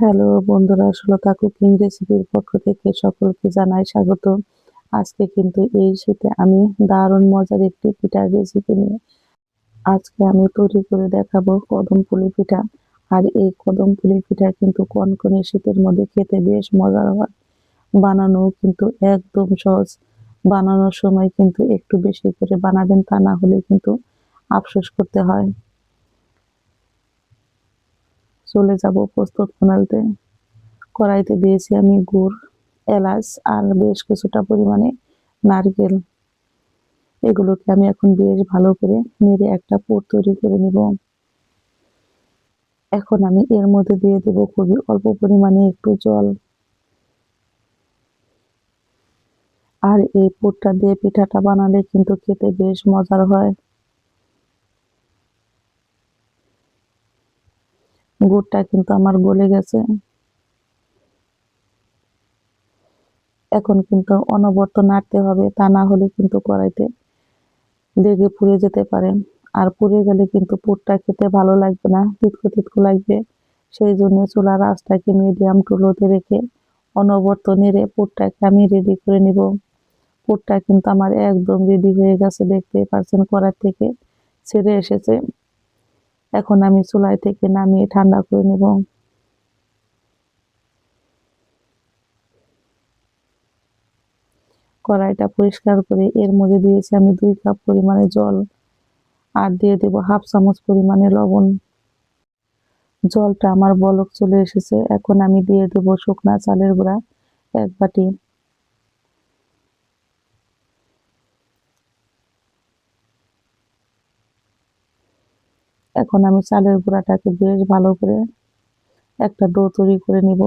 Hello বন্ধুরা Sulata cooking রেসিপির পক্ষ থেকে সকলকে জানাই স্বাগত আজকে কিন্তু এই শীতে আমি দারুণ মজার একটি পিঠার রেসিপি নিয়ে আজকে আমি তৈরি করে দেখাবো কদম পুলি পিঠা। আর এই কদম পুলি পিঠা কিন্তু কনকনে শীতের মধ্যে খেতে বেশ মজার হয়। বানানো কিন্তু একদম সহজ। বানানোর সময় কিন্তু একটু বেশি করে বানাবেন তা না হলে কিন্তু আফসোস করতে হয়। চলে যাব প্রস্তুত প্রণালীতে কড়াইতে দিয়েছি আমি গুড়, এলাচ আর বেশ কিছুটা পরিমাণে নারকেল। এগুলোকে আমি এখন বেশ ভালো করে নেড়ে একটা পুর তৈরি করে নিব। এখন আমি এর মধ্যে দিয়ে দেব খুবই অল্প পরিমাণে একটু জল। আর এই পুরটা দিয়ে পিঠাটা বানালে কিন্তু খেতে বেশ মজার হয়। গুড়টা কিন্তু আমার গলে গেছে। এখন কিন্তু অনবর্ত নাড়তে হবে, তা না হলে কিন্তু কড়াইতে লেগে পুড়ে যেতে পারে। আর পুড়ে গেলে কিন্তু পুরটা খেতে ভালো লাগবে না তিতকো তিতকো লাগবে। সেই জন্য চুলার আঁচটাকে মিডিয়াম টু লোতে রেখে অনবরত নেড়ে পুরটাকে আমি রেডি করে নিব। পুরটা কিন্তু আমার একদম রেডি হয়ে গেছে, দেখতেই পারছেন কড়াই থেকে ছেড়ে এসেছে। এখন আমি চুলাই থেকে নামিয়ে ঠান্ডা করে নেব। কড়াইটা পরিষ্কার করে এর মধ্যে দিয়েছি আমি দুই কাপ পরিমাণে জল আর দিয়ে দেব হাফ চামচ পরিমাণে লবণ। জলটা আমার বলক চলে এসেছে, এখন আমি দিয়ে দেব শুকনা চালের গুঁড়া এক বাটি। এখন আমি চালের গুঁড়াটাকে বেশ ভালো করে একটা ডো তৈরি করে নিব।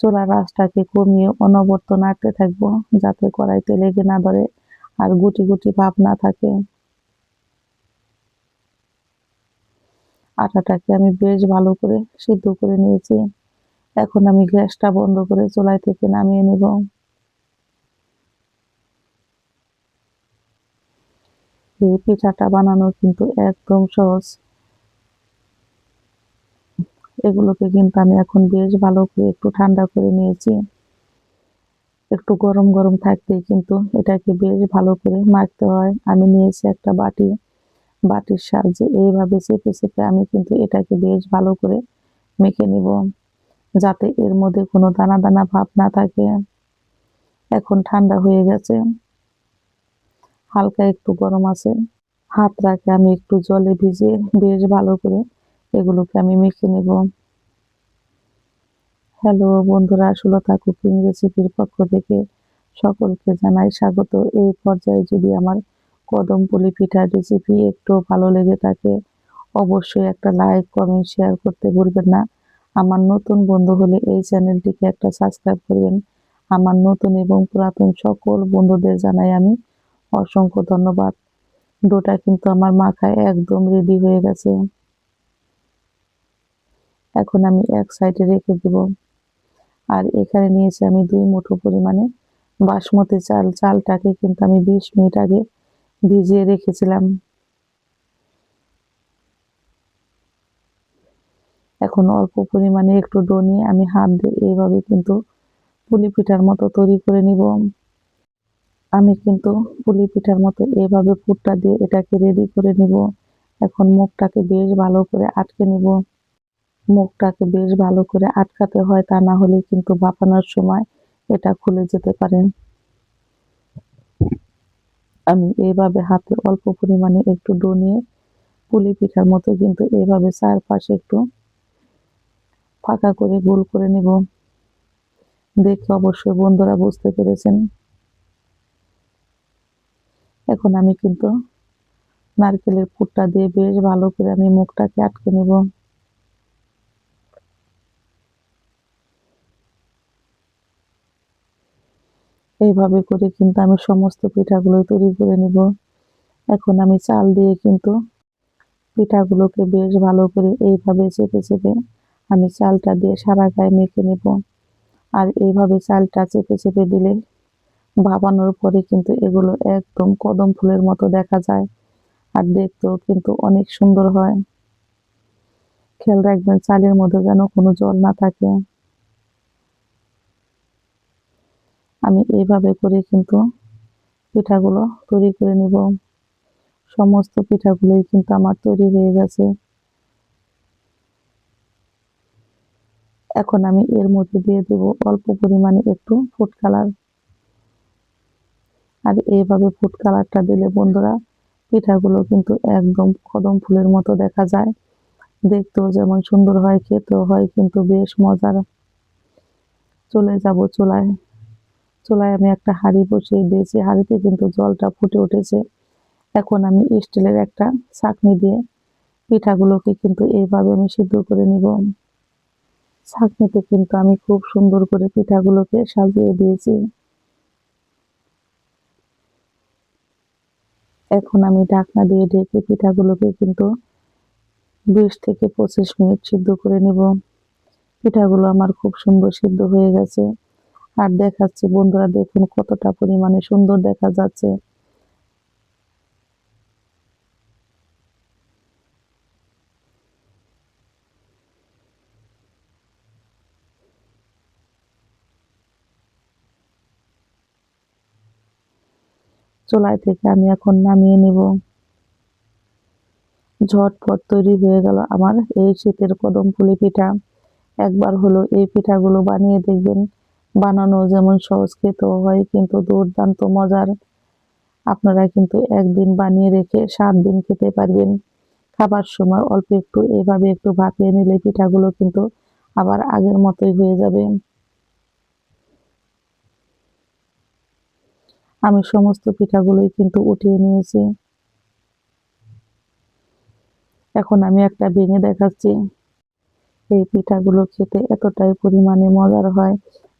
চুলার আঁচটাকে কমিয়ে অনবর্ত নাড়তে থাকব যাতে কড়াইতে লেগে না ধরে আর গুটি গুটি ভাব না থাকে। আটাটাকে আমি বেশ ভালো করে সিদ্ধ করে নিয়েছি। এখন আমি গ্যাসটা বন্ধ করে চুলাই থেকে নামিয়ে নিব। এই পিঠাটা বানানো কিন্তু একদম সহজ। এগুলোকে কিন্তু আমি এখন বেশ ভালো করে একটু ঠান্ডা করে নিয়েছি। একটু গরম গরম থাকতেই কিন্তু এটাকে বেশ ভালো করে মাখতে হয়। আমি নিয়েছি একটা বাটি। বাটির সাহায্যে এইভাবে চেপে চেপে আমি কিন্তু এটাকে বেশ ভালো করে মেখে নিব, যাতে এর মধ্যে কোনো দানা দানা ভাব না থাকে। এখন ঠান্ডা হয়ে গেছে। হালকা একটু গরম আছে। হাতটাকে আমি একটু জলে ভিজিয়ে, বেশ ভালো করে এগুলোকে আমি মেখে নেব। হ্যালো বন্ধুরা, সুলতা কুকিং রেসিপির পক্ষ থেকে সকলকে জানাই স্বাগত। এই পর্যায়ে যদি আমার কদম পুলি পিঠার রেসিপি একটু ভালো লেগে থাকে, অবশ্যই একটা লাইক কমেন্ট শেয়ার করতে ভুলবেন না। আমার নতুন বন্ধু হলে এই চ্যানেলটিকে একটা সাবস্ক্রাইব করবেন। আমার নতুন এবং পুরাতন সকল বন্ধুদের জানাই আমি অসংখ্য ধন্যবাদ। ডোটা কিন্তু আমার মাখায় একদম রেডি হয়ে গেছে। এখন আমি এক সাইডে রেখে দেব। আর এখানে নিয়েছি আমি দুই মুঠো পরিমাণে বাসমতি চাল। চালটাকে কিন্তু আমি বিশ মিনিট আগে ভিজিয়ে রেখেছিলাম। এখন অল্প পরিমাণে একটু ডো নিয়ে আমি হাত দিয়ে এইভাবে কিন্তু পুলি পিঠার মতো তৈরি করে নিব। আমি কিন্তু পুলি পিঠার মতো এভাবে পুরটা দিয়ে এটাকে রেডি করে নিব। এখন মুখটাকে বেশ ভালো করে আটকে নিব। মুখটাকে বেশ ভালো করে আটকাতে হয় তা না হলে কিন্তু বাপানোর সময় এটা খুলে যেতে পারে। আমি এইভাবে হাতে অল্প পরিমাণে একটু ডো নিয়ে পুলি পিঠার মতো কিন্তু এইভাবে চারপাশে একটু ফাঁকা করে গোল করে নিব। দেখে অবশ্যই বন্ধুরা বুঝতে পেরেছেন। এখন আমি কিন্তু নারকেলের পুরটা দিয়ে বেশ ভালো করে আমি মুখটাকে আটকে নিব। এইভাবে করে কিন্তু আমি সমস্ত পিঠাগুলো তৈরি করে নিব। এখন আমি চাল দিয়ে কিন্তু পিঠাগুলোকে বেশ ভালো করে এইভাবে চেপে চেপে আমি চালটা দিয়ে সারা গায়ে মেখে নেব। আর এইভাবে চালটা চেপে চেপে দিলে ভাবানোর পরে কিন্তু এগুলো একদম কদম ফুলের মতো দেখা যায়। আর দেখতেও কিন্তু অনেক সুন্দর হয়। খেয়াল রাখবেন, চালের মধ্যে যেন কোনো জল না থাকে। আমি এইভাবে করে কিন্তু পিঠাগুলো তৈরি করে নিব। সমস্ত পিঠাগুলোই কিন্তু আমার তৈরি হয়ে গেছে। এখন আমি এর মধ্যে দিয়ে দেব অল্প পরিমাণে একটু ফুড কালার। আর এভাবে ফুড কালারটা দিলে বন্ধুরা পিঠাগুলো কিন্তু একদম কদম ফুলের মতো দেখা যায়। দেখতেও যেমন সুন্দর হয়, খেতেও হয়, কিন্তু বেশ মজার। চলে যাব চুলায়। চুলায় আমি একটা হাঁড়ি বসিয়ে দিয়েছি। হাঁড়িতে কিন্তু জলটা ফুটে উঠেছে। এখন আমি স্টিলের একটা ছাঁকনি দিয়ে পিঠাগুলোকে কিন্তু এইভাবে আমি সিদ্ধ করে নিব। ছাঁকনিতে কিন্তু আমি খুব সুন্দর করে পিঠাগুলোকে সাজিয়ে দিয়েছি। এখন আমি ঢাকনা দিয়ে ঢেকে পিঠাগুলোকে কিন্তু বিশ থেকে পঁচিশ মিনিট সিদ্ধ করে নিব। পিঠাগুলো আমার খুব সুন্দর সিদ্ধ হয়ে গেছে। আর দেখাচ্ছি, বন্ধুরা দেখুন কতটা পরিমাণে সুন্দর দেখা যাচ্ছে। চুলায় থেকে আমি এখন নামিয়ে নিব। ঝটপট তৈরি হয়ে গেল আমার এই শীতের কদম ফুলি পিঠা। একবার হলো এই পিঠাগুলো বানিয়ে দেখবেন। বানানো যেমন খেতেও হয়, কিন্তু দুর্দান্ত মজার। আপনারা কিন্তু একদিন বানিয়ে রেখে সাত দিন খেতে পারবেন। খাবার সময় অল্প একটু এভাবে একটু ভাপিয়ে নিলে পিঠাগুলো কিন্তু আবার আগের মতোই হয়ে যাবে। আমি সমস্ত পিঠাগুলোই কিন্তু উঠিয়ে নিয়েছি। এখন আমি একটা ভেঙে দেখাচ্ছি। এই পিঠাগুলো খেতে এতটাই পরিমাণে মজার হয়।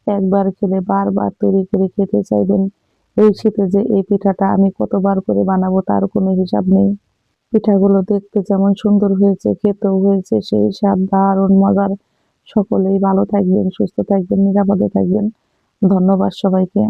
একবার খেলে বারবার তৈরি করে খেতে চাইবেন। এই শীতে যে এই পিঠাটা আমি কতবার করে বানাবো তার কোনো হিসাব নেই। পিঠাগুলো দেখতে যেমন সুন্দর হয়েছে, খেতেও হয়েছে, সেই স্বাদ দারুণ মজার। সকলেই ভালো থাকবেন, সুস্থ থাকবেন, নিরাপদে থাকবেন। ধন্যবাদ সবাইকে।